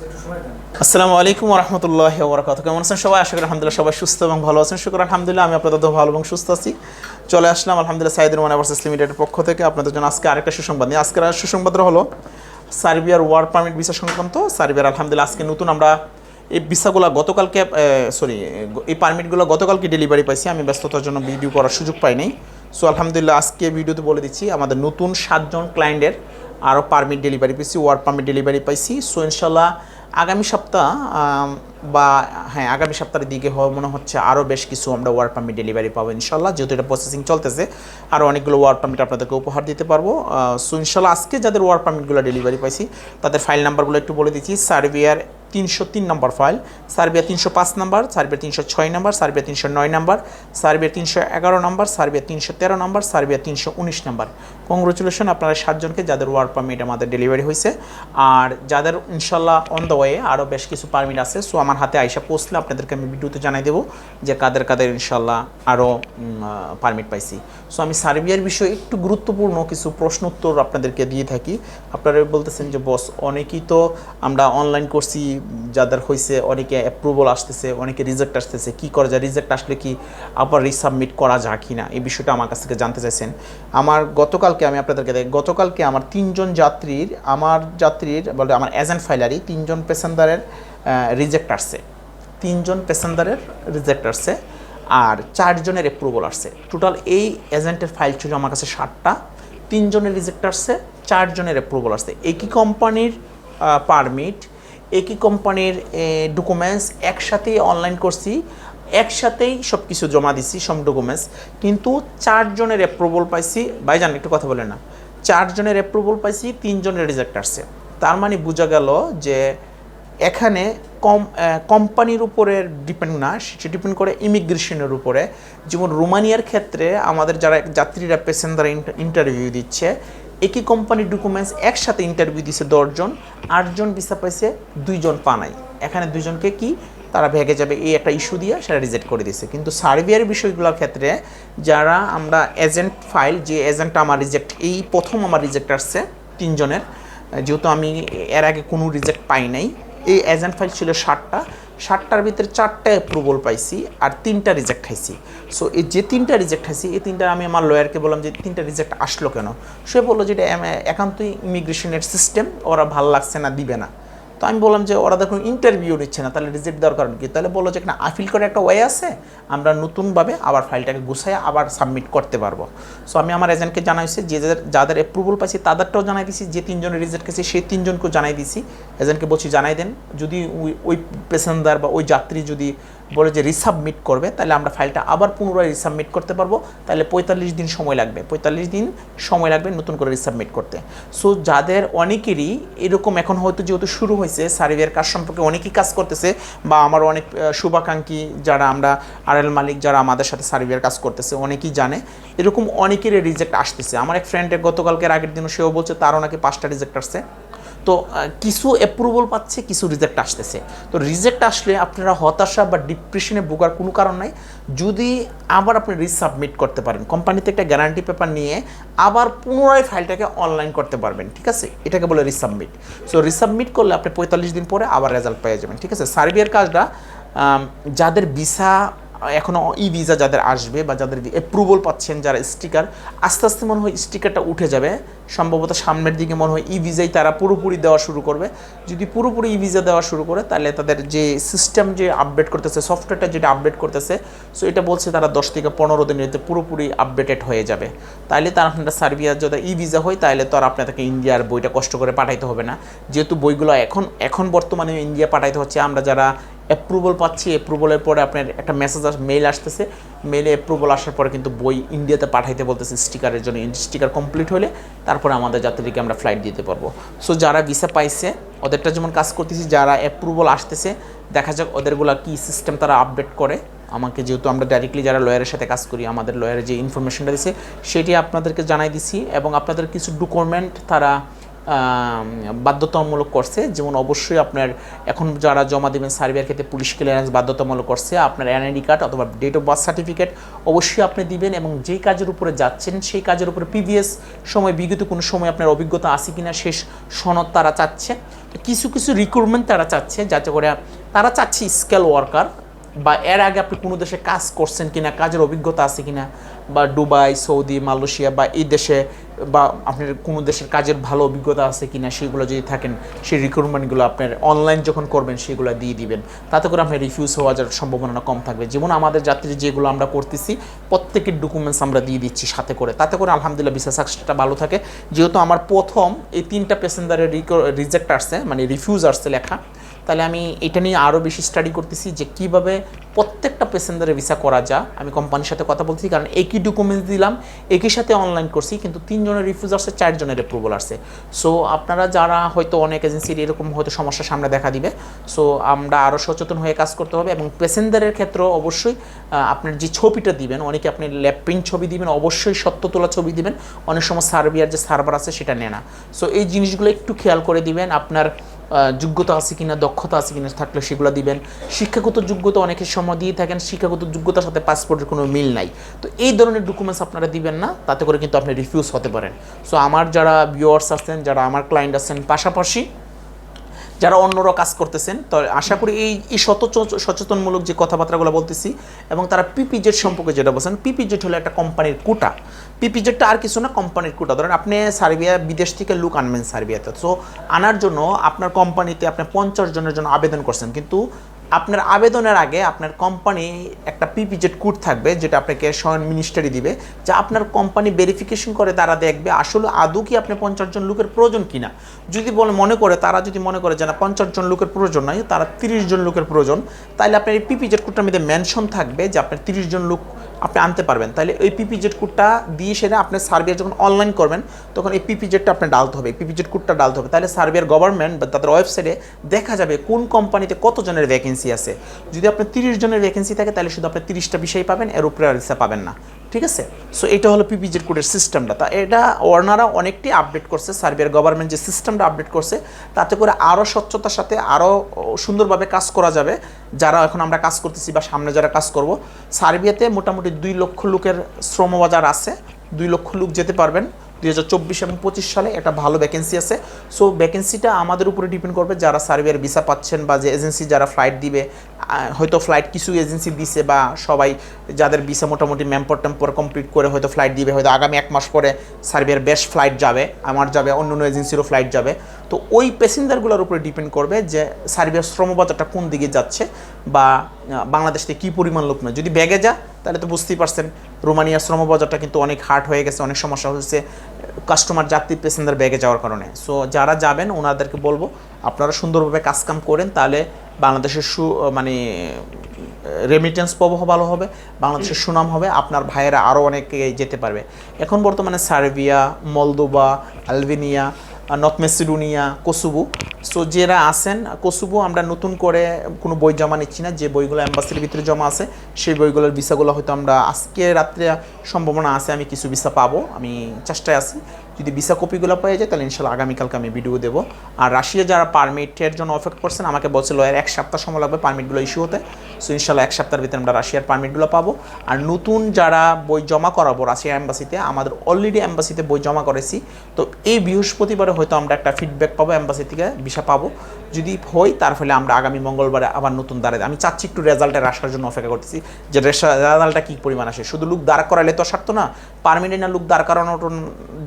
আসসালামু আলাইকুম রহমতুল্লাহ বরকাত কেমন আছেন সবাই? আশা করি আলহামদুলিল্লাহ সবাই সুস্থ এবং ভালো আছেন। শুক্র আলহামদুলিল্লাহ, আমি আপনাদের ভালো এবং সুস্থ আছি। চলে আসলাম আলহামদুলিল্লাহ সাইদুর ওয়ান ভার্সেস লিমিটেডের পক্ষ থেকে আপনাদের জন্য আজকে আরেকটা সুসংবাদ নিয়ে। আজকের আর সুসংবাদটা হলো সার্বিয়ার ওয়ার্ক পারমিট ভিসা সংক্রান্ত। সার্বিয়ার আলহামদুলিল্লাহ আজকে নতুন আমরা এই ভিসাগুলো গতকালকে সরি, এই পারমিটগুলো গতকালকে ডেলিভারি পাইছি। আমি ব্যস্ততার জন্য ভিডিও করার সুযোগ পাইনি। সো আলহামদুলিল্লাহ আজকে ভিডিওতে বলে দিচ্ছি, আমাদের নতুন সাতজন ক্লায়েন্টের আরও পারমিট ডেলিভারি পেয়েছি ওয়ার্ক পারমিট ডেলিভারি পাইছি। সো ইনশাল্লাহ আগামী সপ্তাহ বা হ্যাঁ আগামী সপ্তাহের দিকে হয় মনে হচ্ছে আরও বেশ কিছু আমরা ওয়ার্ক পারমিট ডেলিভারি পাবো ইনশাল্লাহ। যেহেতু এটা প্রসেসিং চলতেছে আরও অনেকগুলো ওয়ার্ক পারমিট আপনাদেরকে উপহার দিতে পারব। সো ইনশাল্লাহ আজকে যাদের ওয়ার্ক পারমিটগুলো ডেলিভারি পাইছি, তাদের ফাইল নাম্বারগুলো একটু বলে দিচ্ছি। সার্বিয়ার তিনশো তিন নম্বর ফাইল সার্বিয়া তিনশো পাঁচ নম্বর সার্বিয়া তিনশো ছয় নম্বর সার্বিয়া তিনশো নয় নম্বর সার্বিয়া তিনশো এগারো নম্বর সার্বিয়া তিনশো তেরো নম্বর সার্বিয়া তিনশো উনিশ নাম্বার কংগ্রেচুলেশন আপনারা সাতজনকে যাদের ওয়ার্ক পারমিট আমাদের ডেলিভারি হয়েছে আর যাদের ইনশাল্লাহ অন দ্য ওয়ে আরও বেশ কিছু পারমিট আছে। সো আমার হাতে আইসা পৌঁছলে আপনাদেরকে আমি ভিডিওতে জানাই দেবো যে কাদের কাদের ইনশাল্লাহ আরও পারমিট পাইছি। সো আমি সার্বিয়ার বিষয়ে একটু গুরুত্বপূর্ণ কিছু প্রশ্ন উত্তর আপনাদেরকে দিয়ে থাকি। আপনারা বলতেছেন যে, বস, অনেকেই তো আমরা অনলাইন করছি যাদের হয়েছে অনেকে অ্যাপ্রুভাল আসতেছে, অনেকে রিজেক্ট আসতেছে। কি করা যায়? রিজেক্ট আসলে কি আবার রিসাবমিট করা যায় কি না এই বিষয়টা আমার কাছ থেকে জানতে চাইছেন। আমার গতকালকে আমি আপনাদেরকে দেখ, গতকালকে আমার তিনজন যাত্রীর, আমার যাত্রীর বলে আমার এজেন্ট ফাইলারই তিনজন পেসেঞ্জারের রিজেক্ট আসছে তিনজন পেসেঞ্জারের রিজেক্ট আসছে আর চারজনের অ্যাপ্রুভাল আসছে। টোটাল এই এজেন্টের ফাইল ছিল আমার কাছে ষাটটা তিনজনের রিজেক্ট আসছে চারজনের অ্যাপ্রুভাল আসছে। একই কোম্পানির পারমিট একই কোম্পানির ডকুমেন্টস একসাথেই অনলাইন করছি। একসাথেই সব কিছু জমা দিছি, সব ডকুমেন্টস কিন্তু চারজনের অ্যাপ্রুভাল পাইছি, ভাইজান, একটু কথা বলে না। চারজনের অ্যাপ্রুভাল পাইছি, তিনজনের রিজেক্ট আসছে। তার মানে বোঝা গেল যে এখানে কম কোম্পানির উপরে ডিপেন্ড না, সেটা ডিপেন্ড করে ইমিগ্রেশনের উপরে। যেমন রোমানিয়ার ক্ষেত্রে আমাদের যারা যাত্রীরা পেসেঞ্জার ইন্টারভিউ দিচ্ছে, একই কোম্পানির ডকুমেন্টস একসাথে ইন্টারভিউ দিছে দশজন, আটজন ভিসা পাইছে, দুইজন পানাই এখানে দুইজনকে কি? তারা ভেগে যাবে, এই একটা ইস্যু দিয়ে সেটা রিজেক্ট করে দিছে কিন্তু সার্বিয়ার বিষয়গুলোর ক্ষেত্রে যারা আমরা এজেন্ট ফাইল যে এজেন্ট আমার রিজেক্ট এই প্রথম আমার রিজেক্ট আসছে তিনজনের, যেহেতু আমি এর আগে কোনো রিজেক্ট পাই নাই, এই এজেন্ট ফাইল ছিল ষাটটা ষাটটার ভিতরে চারটা অ্যাপ্রুভাল পাইছি আর তিনটা রিজেক্ট খাইছি। সো এই যে তিনটা রিজেক্ট খাইছি, এই তিনটা আমি আমার লয়ারকে বললাম যে তিনটা রিজেক্ট আসলো কেন? সে বলল যে এটা একান্তই ইমিগ্রেশনের সিস্টেম ওরা ভালো লাগছে না, দিবে না। তো আমি বললাম যে ওরা দেখুন ইন্টারভিউ নিচ্ছে না, তাহলে রিজেক্ট দেওয়ার কারণ কি? তাহলে বলল যে এখানে আপিল করে একটা ওয়ে আছে, আমরা নতুনভাবে আবার ফাইলটাকে গুছাই আবার সাবমিট করতে পারব। সো আমি আমার এজেন্টকে জানাইছি, যে যাদের যাদের অ্যাপ্রুভাল পাইছি তাদেরটাও জানাই দিছি, যে তিনজনের রিজেক্ট গেছে সেই তিনজনকেও জানাই দিছি। এজেন্টকে বলছি, জানাই দেন, যদি ওই ওই প্যাসেঞ্জার বা ওই যাত্রী যদি বলে যে রিসাবমিট করবে, তাহলে আমরা ফাইলটা আবার পুনরায় রিসাবমিট করতে পারব। তাহলে পঁয়তাল্লিশ দিন সময় লাগবে। পঁয়তাল্লিশ দিন সময় লাগবে নতুন করে রিসাবমিট করতে। সো যাদের অনেকেরই এরকম এখন হয়তো যেহেতু শুরু হয়েছে সার্ভের কাজ সম্পর্কে অনেকেই কাজ করতেছে, বা আমার অনেক শুভাকাঙ্ক্ষী যারা আমরা আরএল মালিক যারা আমাদের সাথে সার্ভের কাজ করতেছে, অনেকেই জানে। এরকম অনেকেরই রিজেক্ট আসতেছে। আমার এক ফ্রেন্ডের গতকালকের আগের দিনও সেও বলছে তারও নাকি পাঁচটা রিজেক্ট আসছে। তো কিছু অ্যাপ্রুভাল পাচ্ছে, কিছু রিজেক্ট আসতেছে। তো রিজেক্ট আসলে আপনারা হতাশা বা ডিপ্রেশনে ভোগার কোনো কারণ নাই। যদি আবার আপনি রিসাবমিট করতে পারেন কোম্পানিতে একটা গ্যারান্টি পেপার নিয়ে আবার পুনরায় ফাইলটাকে অনলাইন করতে পারবেন, ঠিক আছে? এটাকে বলে রিসাবমিট সো রিসাবমিট করলে আপনি পঁয়তাল্লিশ দিন পরে আবার রেজাল্ট পেয়ে যাবেন, ঠিক আছে? সার্বিয়ার কাজটা যাদের ভিসা এখনও ই ভিসা যাদের আসবে বা যাদের অ্যাপ্রুভাল পাচ্ছেন যারা স্টিকার আস্তে আস্তে মনে হয় স্টিকারটা উঠে যাবে। সম্ভবত সামনের দিকে মনে হয় ই ভিসাই তারা পুরোপুরি দেওয়া শুরু করবে। যদি পুরোপুরি ই ভিসা দেওয়া শুরু করে, তাহলে তাদের যে সিস্টেম যে আপডেট করতেছে সফটওয়্যারটা যেটা আপডেট করতেছে সো এটা বলছে তারা দশ থেকে পনেরো দিনের মধ্যে পুরোপুরি আপডেটেড হয়ে যাবে। তাহলে তার আপনার সার্বিয়ার যদি ই ভিসা হয় তাহলে তো আর আপনাদেরকে ইন্ডিয়ার বইটা কষ্ট করে পাঠাইতে হবে না। যেহেতু বইগুলো এখন এখন বর্তমানে ইন্ডিয়া পাঠাইতে হচ্ছে, আমরা যারা অ্যাপ্রুভাল পাচ্ছি অ্যাপ্রুভালের পরে আপনার একটা মেসেজ আস মেল আসতেছে। মেলে অ্যাপ্রুভাল আসার পরে কিন্তু বই ইন্ডিয়াতে পাঠাইতে বলতেছে স্টিকারের জন্য। স্টিকার কমপ্লিট হলে তারপরে আমাদের যাত্রীকে আমরা ফ্লাইট দিতে পারব। সো যারা ভিসা পাইছে, ওদেরটা যেমন কাজ করতেছি, যারা অ্যাপ্রুভাল আসতেছে, দেখা যাক ওদেরগুলা কী সিস্টেম তারা আপডেট করে। আমাকে যেহেতু আমরা ডাইরেক্টলি যারা লয়ারের সাথে কাজ করি, আমাদের লয়ারের যে ইনফরমেশনটা দিছে, সেটি আপনাদেরকে জানাই দিছি এবং আপনাদের কিছু ডকুমেন্ট তারা বাধ্যতামূলক করছে। যেমন অবশ্যই আপনার এখন যারা জমা দেবেন সার্ভের ক্ষেত্রে পুলিশ ক্লিয়ারেন্স বাধ্যতামূলক করছে, আপনার এনআইডি কার্ড অথবা ডেট অফ বার্থ সার্টিফিকেট অবশ্যই আপনি দিবেন এবং যেই কাজের উপরে যাচ্ছেন, সেই কাজের উপরে প্রিভিয়াস সময়, বিগত কোনো সময় আপনার অভিজ্ঞতা আছে কিনা শেষ সনদ তারা চাচ্ছে। কিছু কিছু রিক্রুটমেন্ট তারা চাচ্ছে, যাতে করে তারা চাচ্ছে স্কেল ওয়ার্কার বা এর আগে আপনি কোনো দেশে কাজ করছেন কিনা, কাজের অভিজ্ঞতা আছে কিনা, বা দুবাই, সৌদি, মালয়েশিয়া বা এই দেশে, বা আপনার কোনো দেশের কাজের ভালো অভিজ্ঞতা আছে কিনা, সেগুলো যদি থাকেন, সেই রিক্রুটমেন্টগুলো আপনার অনলাইন যখন করবেন, সেগুলো দিয়ে দিবেন। তাতে করে আপনার রিফিউজ হওয়া হওয়ার সম্ভাবনা কম থাকবে। যেমন আমাদের যাত্রী যেগুলো আমরা করতেছি, প্রত্যেকের ডকুমেন্টস আমরা দিয়ে দিচ্ছি সাথে করে। তাতে করে আলহামদুলিল্লাহ ভিসা সাকসেসটা ভালো থাকে। যেহেতু আমার প্রথম এই তিনটা প্যাসেঞ্জারের রিজেক্ট আসছে মানে রিফিউজ আসছে লেখা তাহলে আমি এটা নিয়ে আরও বেশি স্টাডি করতেছি যে কীভাবে প্রত্যেকটা প্যাসেঞ্জারের ভিসা করা যায়। আমি কোম্পানির সাথে কথা বলছি কারণ একই ডকুমেন্টস দিলাম, একই সাথে অনলাইন করছি, কিন্তু তিনজনের রিফিউজ আসছে চারজনের অ্যাপ্রুভাল আসছে সো আপনারা যারা হয়তো অনেক এজেন্সির এরকম হয়তো সমস্যার সামনে দেখা দিবে সো আমরা আরও সচেতন হয়ে কাজ করতে হবে এবং প্যাসেঞ্জারের ক্ষেত্রেও অবশ্যই আপনার যে ছবিটা দিবেন, অনেকে আপনি ল্যাপ প্রিন্ট ছবি দিবেন, অবশ্যই সত্য তোলা ছবি দিবেন। অনেক সময় সার্বিয়ার যে সার্ভার আছে, সেটা নেয় না। সো এই জিনিসগুলো একটু খেয়াল করে দিবেন, আপনার যোগ্যতা আছে কিনা, দক্ষতা আছে কিনা থাকলে সেগুলো দিবেন। শিক্ষাগত যোগ্যতা অনেকের সময় দিয়ে থাকেন, শিক্ষাগত যোগ্যতার সাথে পাসপোর্টের কোনো মিল নাই। তো এই ধরনের ডকুমেন্টস আপনারা দিবেন না, তাতে করে কিন্তু আপনি রিফিউজ হতে পারেন। সো আমার যারা ভিউয়ার্স আছেন, যারা আমার ক্লায়েন্ট আছেন, পাশাপাশি যারা অন্যরা কাজ করতেছেন, তো আশা করি এই এই সচেতন সচেতনমূলক যে কথাবার্তাগুলো বলতেছি এবং তারা পিপিজেড সম্পর্কে যেটা বলছেন পিপিজেড হলো একটা কোম্পানির কোটা। পিপিজেডটা আর কিছু না, কোম্পানির কোটা। ধরেন আপনি সার্বিয়া, বিদেশ থেকে লুক আনবেন সার্বিয়াতে। সো আনার জন্য আপনার কোম্পানিতে আপনি পঞ্চাশ জনের জন্য আবেদন করছেন। কিন্তু আপনার আবেদনের আগে আপনার কোম্পানি একটা পিপিজেড কোড থাকবে, যেটা আপনাকে স্বয়ং মিনিস্টারি দিবে, যা আপনার কোম্পানি ভেরিফিকেশন করে তারা দেখবে আসলে আদৌ কি আপনি পঞ্চাশ জন লোকের প্রয়োজন কিনা। যদি বলে মনে করে, তারা যদি মনে করে যে না, পঞ্চাশ জন লোকের প্রয়োজন নয় তারা তিরিশ জন লোকের প্রয়োজন তাহলে আপনার এই পিপিজেড কোডটার মধ্যে মেনশন থাকবে যে আপনার তিরিশ জন লোক আপনি আনতে পারবেন। তাহলে ওই পিপিজেড কোডটা দিয়ে সেটা আপনি সার্বিয়া যখন অনলাইন করবেন, তখন এই পিপিজেডটা আপনি ডালতে হবে। পিপিজেড কোডটা ডালতে হবে। তাহলে সার্বিয়ার গভর্নমেন্ট বা তাদের ওয়েবসাইটে দেখা যাবে কোন কোম্পানিতে কত জনের ভ্যাকেন্সি আছে। যদি আপনার তিরিশ জনের ভ্যাকেন্সি থাকে তাহলে শুধু আপনি তিরিশটা বিষয় পাবেন, এর উপরে আর পাবেন না। ঠিক আছে? সো এটা হলো পিপিজেড কোডের সিস্টেমটা তা এটা ওয়ার্নারা অনেকটাই আপডেট করছে সার্বিয়ার গভর্নমেন্ট যে সিস্টেমটা আপডেট করছে, তাতে করে আরও স্বচ্ছতার সাথে আরও সুন্দরভাবে কাজ করা যাবে। যারা এখন আমরা কাজ করতেছি বা সামনে যারা কাজ করব সার্বিয়াতে মোটামুটি দুই লক্ষ লোকের শ্রমবাজার আছে। দুই লক্ষ লোক যেতে পারবেন। দুই হাজার চব্বিশ এবং পঁচিশ সালে একটা ভালো ভ্যাকেন্সি আছে। সো ভ্যাকেন্সিটা আমাদের উপরে ডিপেন্ড করবে যারা সার্বিয়ার ভিসা পাচ্ছেন বা যে এজেন্সি যারা ফ্লাইট দিবে। হয়তো ফ্লাইট কিছু এজেন্সি দিছে বা সবাই যাদের ভিসা মোটামুটি ম্যাম্পর টেম্পর কমপ্লিট করে হয়তো ফ্লাইট দিবে। হয়তো আগামী এক মাস পরে সার্বিয়ার বেস্ট ফ্লাইট যাবে, আমার যাবে অন্য অন্য এজেন্সিরও ফ্লাইট যাবে। তো ওই প্যাসেঞ্জারগুলোর উপরে ডিপেন্ড করবে যে সার্বিয়ার শ্রমবাজারটা কোন দিকে যাচ্ছে বা বাংলাদেশ থেকে কী পরিমাণ লোক নয়। যদি ব্যাগে যা, তাহলে তো বুঝতেই পারছেন, রোমানিয়ার শ্রমবাজারটা কিন্তু অনেক হার্ড হয়ে গেছে, অনেক সমস্যা হয়েছে, কাস্টমার যাত্রী প্যাসেঞ্জার ব্যাগে যাওয়ার কারণে। সো যারা যাবেন, ওনাদেরকে বলব, আপনারা সুন্দরভাবে কাজকাম করেন, তাহলে বাংলাদেশের সু মানে রেমিটেন্স প্রবাহ ভালো হবে, বাংলাদেশের সুনাম হবে, আপনার ভাইয়েরা আরও অনেকে যেতে পারবে। এখন বর্তমানে Serbia Moldova Albania North Macedonia, Kosovo. So যারা আছেন, কোসুবু, আমরা নতুন করে কোনো বই জমা নিচ্ছি না। যে বইগুলো অ্যাম্বাসির ভিতরে জমা আছে, সেই বইগুলোর ভিসাগুলো হয়তো আমরা আজকে রাত্রে সম্ভাবনা আছে, আমি কিছু ভিসা পাবো। আমি চেষ্টায় আছি। যদি ভিসা কপিগুলো পেয়ে যায়, তাহলে ইনশাল্লাহ আগামীকালকে আমি ভিডিও দেবো। আর রাশিয়া যারা পারমিটের জন্য অফেক্ট করছেন, আমাকে বলছিল এর এক সপ্তাহ সময় লাগবে পারমিটগুলো ইস্যু হতে। সো ইনশাল্লাহ এক সপ্তাহের ভিতরে আমরা রাশিয়ার পারমিটগুলো পাবো। আর নতুন যারা বই জমা করাবো রাশিয়া অ্যাম্বাসিতে আমাদের অলরেডি অ্যাম্বাসিতে বই জমা করেছি। তো এই বৃহস্পতিবারে হয়তো আমরা একটা ফিডব্যাক পাবো অ্যাম্বাসি থেকে ভিসা পাবো। যদি হয়, তার ফলে আমরা আগামী মঙ্গলবারে আবার নতুন দাঁড়াই আমি চাচ্ছি একটু রেজাল্টের আসার জন্য অপেক্ষা করতেছি। যে রেজাল্টটা কী পরিমাণ আসে? শুধু লুক দাঁড় করালে তো সারতো না পারমিটে না লুক দাঁড় করানোর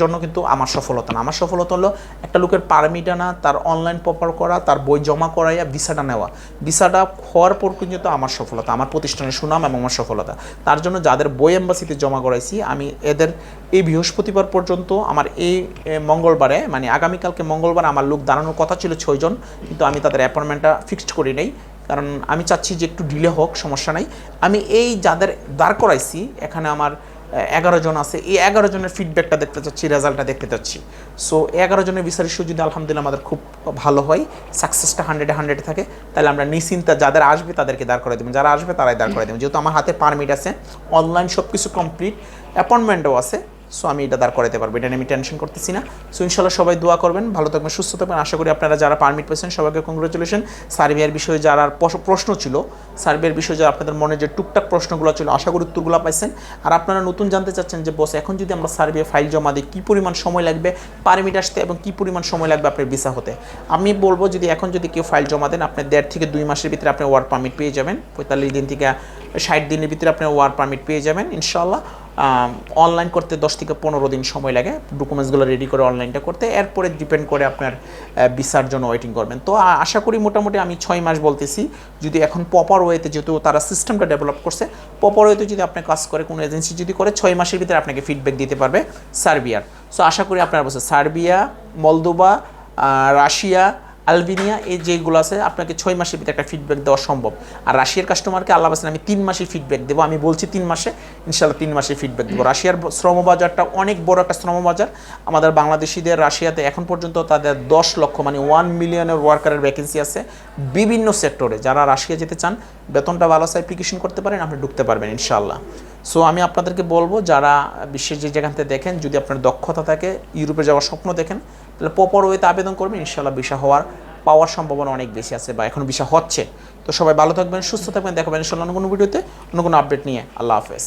জন্য কিন্তু আমার সফলতা না। আমার সফলতা হলো একটা লোকের পারমিট আনা, তার অনলাইন প্রপার করা, তার বই জমা করাইয়া ভিসাটা নেওয়া। ভিসাটা হওয়ার পর কিন্তু আমার সফলতা, আমার প্রতিষ্ঠানের সুনাম এবং আমার সফলতা। তার জন্য যাদের বই এম্বাসিতে জমা করাইছি, আমি এদের এই বৃহস্পতিবার পর্যন্ত আমার এই মঙ্গলবারে মানে আগামীকালকে মঙ্গলবার আমার লোক দাঁড়ানোর কথা ছিল ছয়জন, কিন্তু আমি তাদের অ্যাপয়েন্টমেন্টটা ফিক্সড করি নাই। কারণ আমি চাচ্ছি যে একটু ডিলে হোক, সমস্যা নাই। আমি এই যাদের দাঁড় করাইছি, এখানে আমার এগারো জন আছে, এই এগারো জনের ফিডব্যাকটা দেখতে চাচ্ছি রেজাল্টটা দেখতে চাচ্ছি। সো এগারো জনের বিচার ইস্যু যদি আলহামদুলিল্লাহ আমাদের খুব ভালো হয় সাকসেসটা হান্ড্রেডে হান্ড্রেড থাকে, তাহলে আমরা নিশ্চিন্তা যাদের আসবে তাদেরকে দাঁড় করে দেবেন যারা আসবে তারাই দাঁড় করে দেবেন যেহেতু আমার হাতে পারমিট আছে অনলাইন সব কিছু কমপ্লিট অ্যাপয়েন্টমেন্টও আছে সো আমি এটা দাঁড় করাতে পারব। এটা নিয়ে আমি টেনশন করতেছি না। সো ইনশাল্লাহ সবাই দোয়া করবেন, ভালো থাকবেন, সুস্থ থাকবেন। আশা করি আপনারা যারা পারমিট পেয়েছেন, সবাইকে কংগ্রেচুলেশন সার্বিয়ার বিষয়ে যারা প্রশ- প্রশ্ন ছিল, সার্বিয়ার বিষয়ে যারা আপনাদের মনে যে টুকটাক প্রশ্নগুলো ছিল, আশা করি উত্তরগুলো পাইছেন। আর আপনারা নতুন জানতে চাচ্ছেন যে, বস, এখন যদি আমরা সার্বিয়া ফাইল জমা দিই, কী পরিমাণ সময় লাগবে পারমিট আসতে এবং কী পরিমাণ সময় লাগবে আপনার ভিসা হতে? আমি বলব যদি এখন যদি কেউ ফাইল জমা দেন, আপনি দেড় থেকে দুই মাসের ভিতরে আপনি ওয়ার্ক পারমিট পেয়ে যাবেন। পঁয়তাল্লিশ দিন থেকে ষাট দিনের ভিতরে আপনি ওয়ার্ক পারমিট পেয়ে যাবেন, ইনশাল্লাহ। অনলাইন করতে দশ থেকে পনেরো দিন সময় লাগে। ডকুমেন্টসগুলো রেডি করে অনলাইনটা করতে। এরপরে ডিপেন্ড করে আপনার ভিসার জন্য ওয়েটিং করবেন। তো আশা করি মোটামুটি আমি ছয় মাস বলতেছি, যদি এখন প্রপার ওয়েতে যেহেতু তারা সিস্টেমটা ডেভেলপ করছে প্রপার ওয়েতে যদি আপনি কাজ করে, কোনো এজেন্সি যদি করে, ছয় মাসের ভিতরে আপনাকে ফিডব্যাক দিতে পারবে সার্বিয়ার। সো আশা করি আপনার বলছে সার্বিয়া মলদোবা রাশিয়া আলবেনিয়া, এই যেগুলো আছে, আপনাকে ছয় মাসের ভিতরে একটা ফিডব্যাক দেওয়া সম্ভব। আর রাশিয়ার কাস্টমারকে আল্লাহ বাসেন আমি তিন মাসে ফিডব্যাক দেবো। আমি বলছি তিন মাসে ইনশাল্লাহ তিন মাসে ফিডব্যাক দেবো। রাশিয়ার শ্রমবাজারটা অনেক বড় একটা শ্রমবাজার। আমাদের বাংলাদেশিদের রাশিয়াতে এখন পর্যন্ত তাদের দশ লক্ষ মানে ওয়ান মিলিয়নের ওয়ার্কারের ভ্যাকেন্সি আছে বিভিন্ন সেক্টরে যারা রাশিয়া যেতে চান, বেতনটা ভালো আছে অ্যাপ্লিকেশন করতে পারেন, আপনি ঢুকতে পারবেন ইনশাল্লাহ সো আমি আপনাদেরকে বলব, যারা বিশ্বের যে যেখান থেকে দেখেন, যদি আপনার দক্ষতা থাকে, ইউরোপে যাওয়ার স্বপ্ন দেখেন, তাহলে প্রপার ওয়েতে আবেদন করবেন। ইনশাল্লাহ বিষা হওয়ার পাওয়ার সম্ভাবনা অনেক বেশি আছে বা এখন বিষা হচ্ছে। তো সবাই ভালো থাকবেন, সুস্থ থাকবেন। দেখাবেন ইনশাল্লাহ অন্য কোনো ভিডিওতে, অন্য কোনো আপডেট নিয়ে। আল্লাহ হাফেজ।